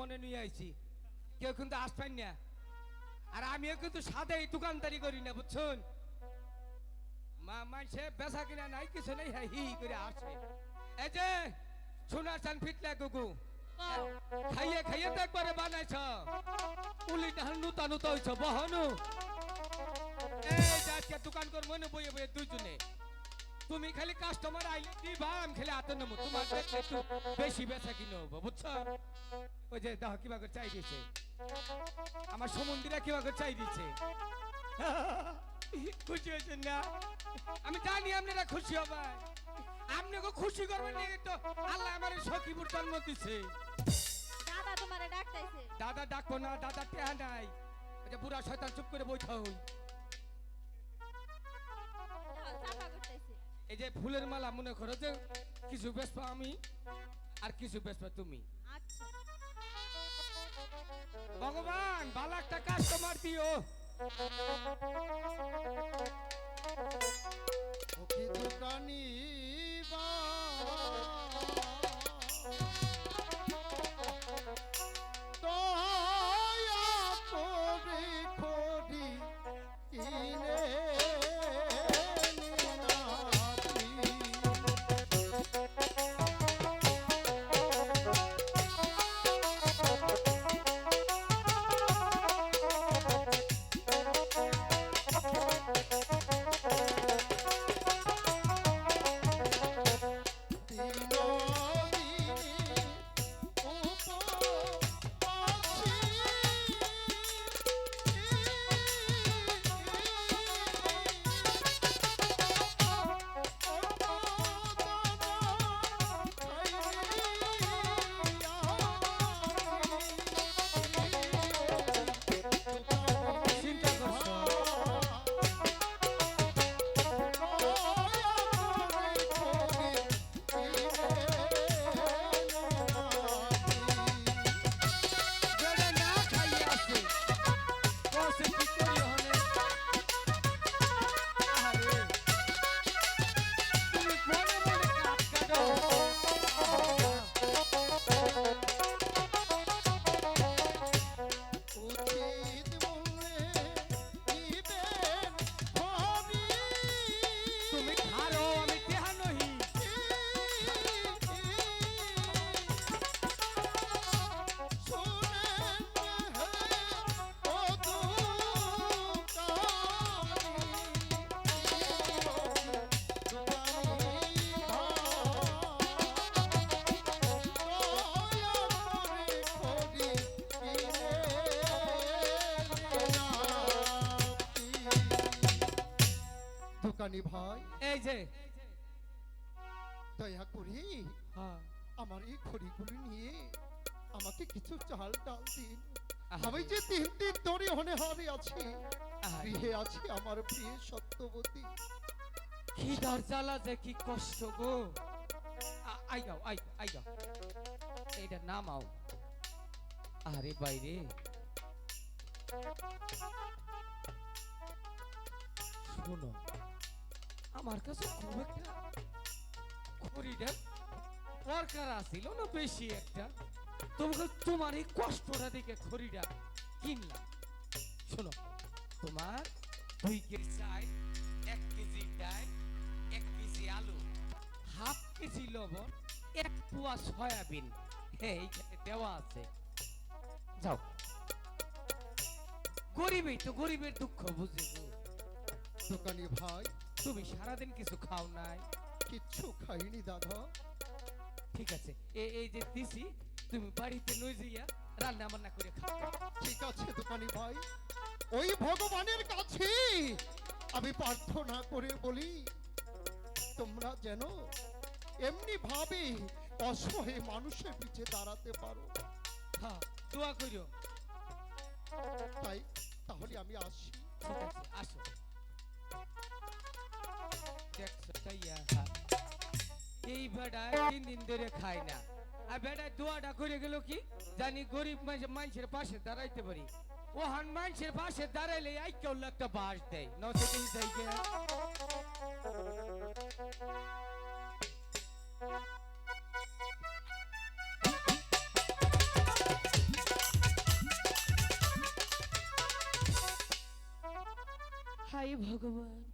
মনে নিয়ে আইছি। কেউ কিন্তু আসবেন না। আর আমিও কিন্তু সাদাই দোকানদারি করি না, বুঝছুন? মা মানসে বেচা কিনা নাই, কিছু নেই হ্যাঁ হি করে আসে। এই যে, সোনার চান ফিটলা গুগু। খাইয়ে খাইয়ে তো একবারে বানাইছ। উলি ডাল নুতা নুতা হইছ, বহনু। এই আজকে দোকান কর মনে বইয়ে বইয়ে দুইজনে। তুমি খালি কাস্টমার আইলে দিবা, আমি খালি হাতে নেব। তোমার একটু বেশি বেচা কিনে হব বুঝছ? ওই যে দেখো কিবা করে চাই দিছে আমার সমন্দিরা কিবা করে চাই দিচ্ছে খুশি হয়েছেন না? আমি জানি আপনারা খুশি হবেন। আপনাকে খুশি করবেন তো আল্লাহ আমার সখীপুর জন্ম দিছে দাদা তোমারে ডাকতাইছে দাদা ডাকবো না দাদা টেহা নাই। ওই যে বুড়া শয়তান চুপ করে বইথা হই। এই যে ফুলের মালা মনে করো যে কিছু বেসপা আমি আর কিছু বেসপা তুমি। আচ্ছা। ভগবান ভালো একটা কাস্টমার দিও ওকে দোকানি দোকানি ভাই। এই যে। দয়া করে হ্যাঁ। আমার এই খড়িগুলি নিয়ে আমাকে কিছু চাল ডাল দিন। আমি যে তিন দিন ধরে হনে হারে আছি গৃহে আছে আমার প্রিয় সত্যবতী। কি দরজালা যে কি কষ্ট গো। আই যাও আই আই যাও। এইটা নামাও। আরে বাইরে। শোনো আমার কাছে খুব একটা খড়িটা দরকার আসিল না বেশি একটা? তোমাকে তোমার এই কষ্টটা দেখে খড়িটা কিনলাম। শোনো, তোমার দুই কেজি চাই, এক কেজি ডাল, এক কেজি আলু, হাফ কেজি লবণ, এক পোয়া সয়াবিন। এইখানে দেওয়া আছে। যাও। গরিবই তো গরিবের দুঃখ বুঝে। দোকানি ভাই তুমি সারাদিন কিছু খাও নাই। কিচ্ছু খাইনি দাদা। ঠিক আছে এই যে দিছি তুমি বাড়িতে নই যাইয়া রান্না বান্না করে খাও। ঠিক আছে দোকানি ভাই ওই ভগবানের কাছে আমি প্রার্থনা করে বলি তোমরা যেন এমনি ভাবে অসহায় মানুষের পিছে দাঁড়াতে পারো। হ্যাঁ দোয়া করিও। তাই তাহলে আমি আসি। ঠিক আছে আসো। এই বেটা তিন দিন ধরে খায় না। আর বেড়ায় দোয়াটা করে গেল কি? জানি গরিব মানুষের পাশে দাঁড়াইতে পারি। ও হান মানুষের পাশে দাঁড়াইলে আই কেউ একটা বাস দেয়। নতুন হাই ভগবান।